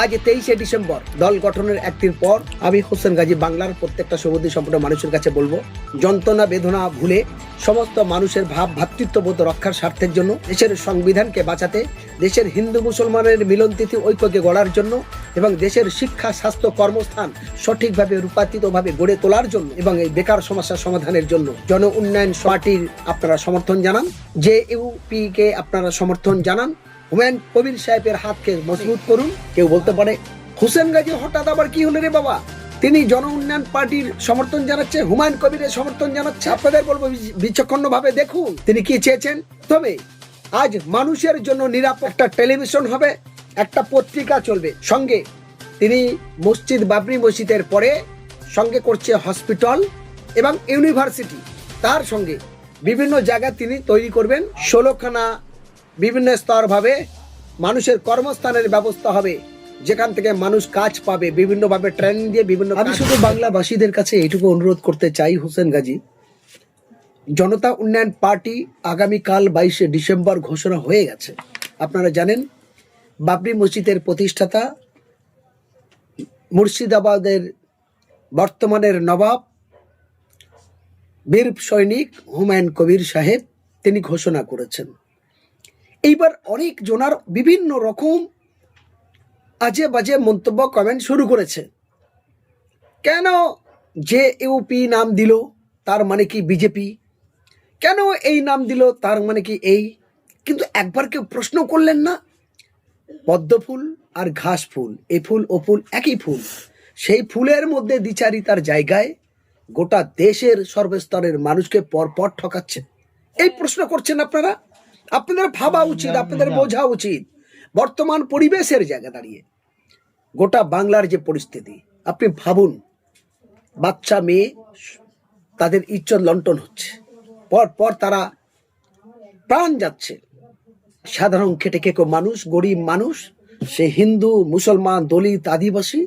আজ তেইশে ডিসেম্বর দল গঠনের একদিন পর আমি হোসেন গাজী বাংলার প্রত্যেকটা সবুদ্ধি সম্পন্ন মানুষের কাছে বলব, যন্ত্রণা, বেদনা, ভুলে সমস্ত মানুষের ভাব ভ্রাতৃত্ববোধ রক্ষার স্বার্থের জন্য, দেশের সংবিধানকে বাঁচাতে, দেশের হিন্দু মুসলমানের মিলনতিথি ঐক্যকে গড়ার জন্য এবং দেশের শিক্ষা, স্বাস্থ্য, কর্মস্থান সঠিকভাবে রূপান্তরিতভাবে গড়ে তোলার জন্য এবং এই বেকার সমস্যার সমাধানের জন্য জন উন্নয়ন পার্টির আপনারা সমর্থন জানান যে ইউপি কে আপনারা সমর্থন জানান হুমায়ুন কবির সাহেবের হাতকে মজবুত করুন, কেউ বলতে পারে, হুসেন গাজী হঠাৎ আবার কি হলো রে বাবা? তিনি জন উন্নয়ন পার্টির সমর্থন জানাচ্ছে, হুমায়ুন কবিরের সমর্থন জানাচ্ছে। আপনাদের বলব বিচক্ষণ ভাবে দেখুন, তিনি কি চেয়েছেন? তবে আজ মানুষের জন্য নিরাপদ একটা টেলিভিশন হবে, একটা পত্রিকা চলবে। সঙ্গে তিনি মসজিদ বাবরি মসজিদের পরে সঙ্গে করছে হসপিটাল এবং ইউনিভার্সিটি। তার সঙ্গে বিভিন্ন জায়গায় তিনি তৈরি করবেন। ষোলোখানা বিভিন্ন স্তরভাবে মানুষের কর্মস্থানের ব্যবস্থা হবে। যেখান থেকে মানুষ কাজ পাবে বিভিন্নভাবে ট্রেনিং দিয়ে বিভিন্ন আমি শুধু বাংলাভাষীদের কাছে এইটুকু অনুরোধ করতে চাই হোসেন গাজী। জনতা উন্নয়ন পার্টি আগামীকাল বাইশে ডিসেম্বর ঘোষণা হয়ে গেছে। আপনারা জানেন বাবরি মসজিদের প্রতিষ্ঠাতা মুর্শিদাবাদের বর্তমানের নবাব বীর সৈনিক হুমায়ুন কবির সাহেব তিনি ঘোষণা করেছেন। এইবার অনেক জনার বিভিন্ন রকম আজে বাজে মন্তব্য কমেন্ট শুরু করেছে। কেন যে ইউপি নাম দিল, তার মানে কি বিজেপি? কেন এই নাম দিল, তার মানে কি এই? কিন্তু একবার কেউ প্রশ্ন করলেন না। পদ্ম ফুল আর ঘাস ফুল, এ ফুল, ও ফুল একই ফুল। সেই ফুলের মধ্যে দ্বিচারিতার জায়গায় গোটা দেশের সর্বস্তরের মানুষকে পরপর ঠকাচ্ছে এই প্রশ্ন করছেন আপনারা? আপনাদের ভাবা উচিত আপনাদের বোঝা উচিত। বর্তমান পরিবেশের জায়গা দাঁড়িয়ে। গোটা বাংলার যে পরিস্থিতি আপনি ভাবুন বাচ্চা মেয়ে তাদের ইজ্জত লন্টন হচ্ছে। পর পর তারা প্রাণ যাচ্ছে। সাধারণ খেটে খেকো মানুষ গরিব মানুষ সে হিন্দু মুসলমান দলিত আদিবাসী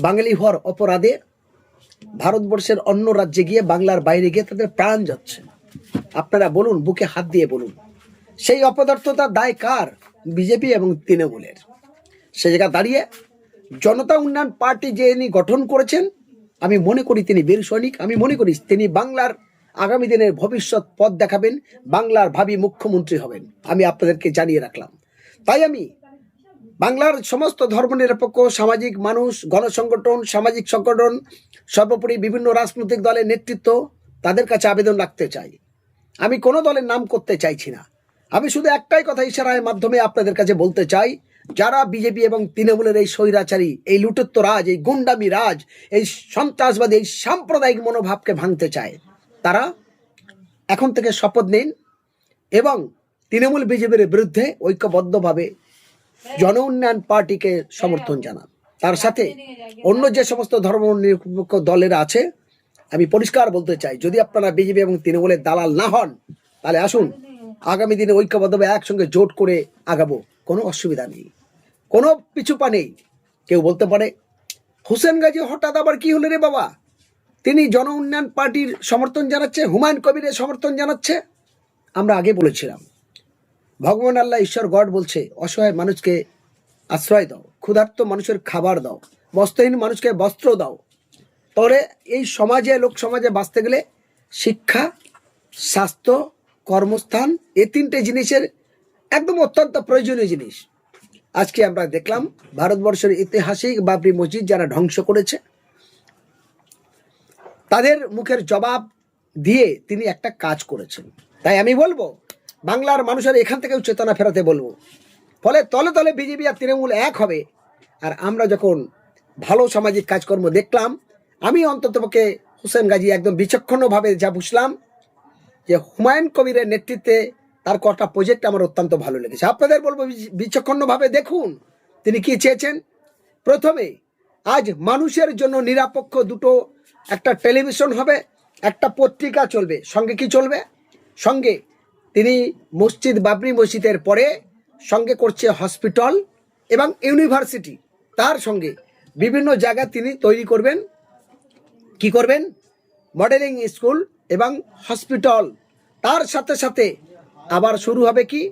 বাঙালি হওয়ার অপরাধে ভারতবর্ষের অন্য রাজ্যে গিয়ে বাংলার বাইরে গিয়ে তাদের প্রাণ যাচ্ছে। আপনারা বলুন বুকে হাত দিয়ে বলুন। সেই অপদার্থতার দায় কার? বিজেপি এবং তৃণমূলের। সে জায়গা দাঁড়িয়ে জনতা উন্নয়ন পার্টি যে ইনি গঠন করেছেন, আমি মনে করি তিনি বীর সৈনিক, আমি মনে করি তিনি বাংলার আগামী দিনের ভবিষ্যৎ পথ দেখাবেন, বাংলার ভাবি মুখ্যমন্ত্রী হবেন। আমি আপনাদেরকে জানিয়ে রাখলাম। তাই আমি বাংলার সমস্ত ধর্মনিরপেক্ষ, সামাজিক মানুষ, গণসংগঠন, সামাজিক সংগঠন, সর্বোপরি বিভিন্ন রাজনৈতিক দলের নেতৃত্ব, তাদের কাছে আবেদন রাখতে চাই। আমি কোনো দলের নাম করতে চাইছি না। আমি শুধু একটাই কথা ইশারায় মাধ্যমে আপনাদের কাছে বলতে চাই, যারা বিজেপি এবং তৃণমূলের এই স্বৈরাচারী, এই লুটত্ব রাজ এই গুন্ডামি রাজ, এই সন্ত্রাসবাদী, এই সাম্প্রদায়িক মনোভাবকে ভাঙতে চায়, তারা এখন থেকে শপথ নিন এবং তৃণমূল বিজেপির বিরুদ্ধে ঐক্যবদ্ধভাবে জন উন্নয়ন পার্টিকে সমর্থন জানান। তার সাথে অন্য যে সমস্ত ধর্ম নিরপেক্ষ দলেরা আছে, আমি পরিষ্কার বলতে চাই, যদি আপনারা বিজেপি এবং তৃণমূলের দালাল না হন, তাহলে আসুন আগামী দিনে ঐক্যবদ্ধভাবে একসঙ্গে জোট করে আগাবো, কোনো অসুবিধা নেই। কোনো পিছুপা নেই। কেউ বলতে পারে, হোসেন গাজী হঠাৎ আবার কি হলো রে বাবা? তিনি জন উন্নয়ন পার্টির সমর্থন জানাচ্ছে, হুমায়ুন কবিরের সমর্থন জানাচ্ছে? আমরা আগে বলেছিলাম। ভগবান আল্লাহ ঈশ্বর গড বলছে, অসহায় মানুষকে আশ্রয় দাও, ক্ষুধার্ত মানুষের খাবার দাও, বস্ত্রহীন মানুষকে বস্ত্র দাও। তাহলে এই সমাজে লোক সমাজে বাঁচতে গেলে শিক্ষা, স্বাস্থ্য কর্মস্থান এই তিনটে জিনিসের একদম অত্যন্ত প্রয়োজনীয় জিনিস। আজকে আমরা দেখলাম, ভারতবর্ষের ঐতিহাসিক বাবরি মসজিদ যারা ধ্বংস করেছে, তাদের মুখের জবাব দিয়ে তিনি একটা কাজ করেছেন। তাই আমি বলব, বাংলার মানুষের এখান থেকেও চেতনা ফেরাতে বলব। ফলে তলে তলে বিজেপি আর তৃণমূল এক হবে, আর আমরা যখন ভালো সামাজিক কাজকর্ম দেখলাম, আমি অন্ততপক্ষে হোসেন গাজী একদম বিচক্ষণভাবে যা বুঝলাম যে হুমায়ুন কবিরের নেতৃত্বে তার কটা প্রজেক্ট আমার অত্যন্ত ভালো লেগেছে। আপনাদের বলব বিচ- বিচক্ষণভাবে দেখুন তিনি কি চেয়েছেন। প্রথমে, আজ মানুষের জন্য নিরাপক্ষ দুটো একটা টেলিভিশন হবে, একটা পত্রিকা চলবে, সঙ্গে কি চলবে? সঙ্গে তিনি মসজিদ বাবরি মসজিদের পরে সঙ্গে করছে হসপিটাল এবং ইউনিভার্সিটি তার সঙ্গে বিভিন্ন জায়গা তিনি তৈরি করবেন। কি করবেন? মডেলিং স্কুল এবং হসপিটাল। তার সাথে সাথে আবার শুরু হবে কি?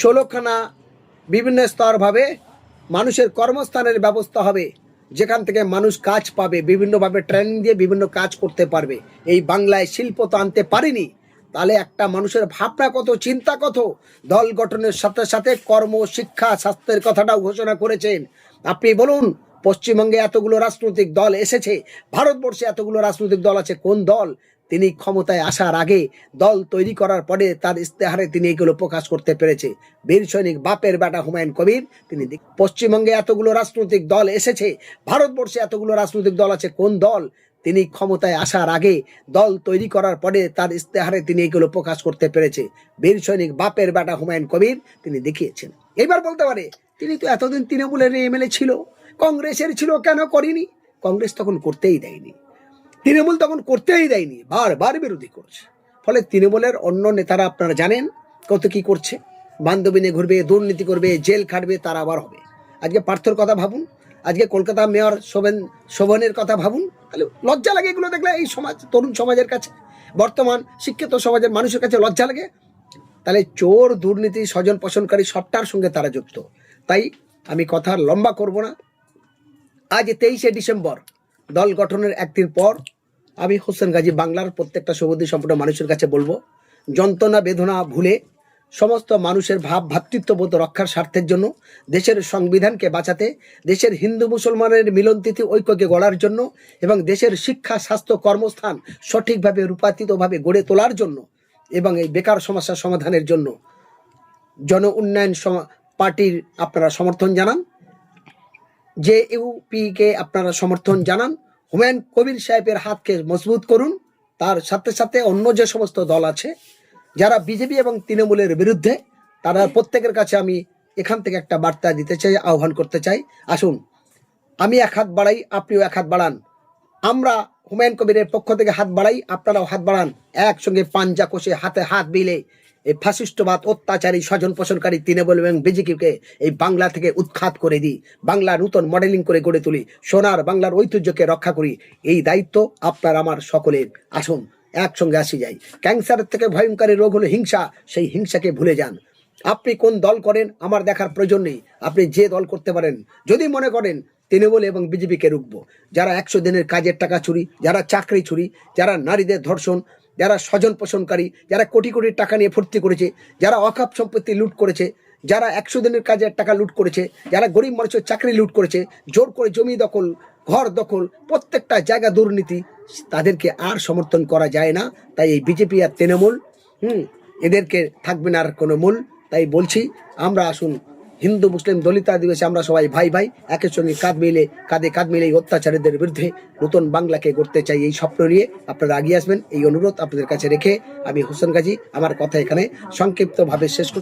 ষোলোখানা বিভিন্ন স্তরভাবে মানুষের কর্মস্থানের ব্যবস্থা হবে, যেখান থেকে মানুষ কাজ পাবে, বিভিন্নভাবে ট্রেনিং দিয়ে বিভিন্ন কাজ করতে পারবে। এই বাংলায় শিল্প তো আনতে পারিনি। তাহলে একটা মানুষের ভাবনা কত, চিন্তা কত? দল গঠনের সাথে সাথে কর্ম, শিক্ষা, স্বাস্থ্যের কথাটাও ঘোষণা করেছেন। আপনি বলুন, পশ্চিমবঙ্গে এতগুলো রাজনৈতিক দল এসেছে, ভারতবর্ষে এতগুলো রাজনৈতিক দল আছে, কোন দল? তিনি ক্ষমতায় আসার আগে দল তৈরি করার পরে তার ইস্তেহারে তিনি এগুলো প্রকাশ করতে পেরেছে। বীর সৈনিক বাপের বেটা হুমায়ুন কবির, তিনি পশ্চিমবঙ্গে এতগুলো রাজনৈতিক দল এসেছে, ভারতবর্ষে এতগুলো রাজনৈতিক দল আছে, কোন দল? তিনি ক্ষমতায় আসার আগে দল তৈরি করার পরে তার ইস্তেহারে তিনি এগুলো প্রকাশ করতে পেরেছে। বীর সৈনিক বাপের বেটা হুমায়ুন কবির, তিনি দেখিয়েছেন। এবার বলতে পারে, তিনি তো এতদিন তৃণমূলের এমএলএ ছিল, কংগ্রেসের ছিল, কেন করিনি? কংগ্রেস তখন করতেই দেয়নি। তৃণমূল তখন করতেই দেয়নি, বারবার বিরোধী করছে। ফলে তৃণমূলের অন্য নেতারা আপনারা জানেন কত কি করছে। বান্ধবী নিয়ে ঘুরবে, দুর্নীতি করবে, জেল খাটবে, তারা আবার হবে। আজকে পার্থর কথা ভাবুন, আজকে কলকাতা মেয়র শোভেন, শোভনের কথা ভাবুন, তাহলে লজ্জা লাগে এগুলো দেখলে এই সমাজ, তরুণ সমাজের কাছে। বর্তমান শিক্ষিত সমাজের মানুষের কাছে লজ্জা লাগে। তাহলে চোর, দুর্নীতি, স্বজন পোষণকারী সবটার সঙ্গে তারা যুক্ত। তাই আমি কথা লম্বা করব না। আজ তেইশে ডিসেম্বর, দল গঠনের একদিন পর আমি হোসেন গাজী বাংলার প্রত্যেকটা সবুদ্ধি সম্পূর্ণ মানুষের কাছে বলব। যন্ত্রণা, বেদনা, ভুলে সমস্ত মানুষের ভাব ভ্রাতৃত্ববোধ রক্ষার স্বার্থের জন্য, দেশের সংবিধানকে বাঁচাতে, দেশের হিন্দু মুসলমানের মিলনতিথি ঐক্যকে গড়ার জন্য এবং দেশের শিক্ষা, স্বাস্থ্য, কর্মস্থান সঠিকভাবে রূপায়িতভাবে গড়ে তোলার জন্য এবং এই বেকার সমস্যা সমাধানের জন্য জন উন্নয়ন পার্টির আপনারা সমর্থন জানান। যে ইউপিকে আপনারা সমর্থন জানান। হুমায়ুন কবির সাহেবের হাতকে মজবুত করুন। তার সাথে সাথে অন্য যে সমস্ত দল আছে, যারা বিজেপি এবং তৃণমূলের বিরুদ্ধে, তারা প্রত্যেকের কাছে আমি এখান থেকে একটা বার্তা দিতে চাই, আহ্বান করতে চাই। আসুন, আমি এক হাত বাড়াই, আপনিও এক হাত বাড়ান। আমরা হুমায়ুন কবিরের পক্ষ থেকে হাত বাড়াই, আপনারাও হাত বাড়ান। একসঙ্গে পাঞ্জা কষে হাতে হাত মিলে এই ফাসিস্টবাদ অত্যাচারী স্বজন পোষণকারী তৃণমূল এবং বিজেপিকে এই বাংলা থেকে উৎখাত করে দিই। বাংলা নূতন মডেলিং করে গড়ে তুলি। সোনার বাংলার ঐতিহ্যকে রক্ষা করি। এই দায়িত্ব আপনার আমার সকলের। আসুন, একসঙ্গে আসি যাই। ক্যান্সারের থেকে ভয়ঙ্করী রোগ হলো হিংসা, সেই হিংসাকে ভুলে যান। আপনি কোন দল করেন আমার দেখার প্রয়োজন নেই। আপনি যে দল করতে পারেন, যদি মনে করেন তৃণমূল এবং বিজেপিকে রুখব। যারা একশো দিনের কাজের টাকা চুরি, যারা চাকরি চুরি, যারা নারীদের ধর্ষণ যারা স্বজন পোষণকারী, যারা কোটি কোটি টাকা নিয়ে ফুর্তি করেছে, যারা অকাপ সম্পত্তি লুট করেছে, যারা একশো দিনের কাজের টাকা লুট করেছে, যারা গরিব মানুষের চাকরি লুট করেছে, জোর করে জমি দখল, ঘর দখল, প্রত্যেকটা জায়গা দুর্নীতি, তাদেরকে আর সমর্থন করা যায় না। তাই এই বিজেপি আর তৃণমূল, হুম, এদেরকে থাকবে না আর কোনো মূল, তাই বলছি, আমরা আসুন হিন্দু, মুসলিম, দলিত আদিবাসী, আমরা সবাই ভাই ভাই, একের সঙ্গে কাঁধ মিলে, কাঁধে কাঁধ মিলে এই অত্যাচারীদের বিরুদ্ধে নতুন বাংলাকে গড়তে চাই এই স্বপ্ন নিয়ে আপনারা এগিয়ে আসবেন। এই অনুরোধ আপনাদের কাছে রেখে আমি হোসেন গাজী, আমার কথা এখানে সংক্ষিপ্তভাবে শেষ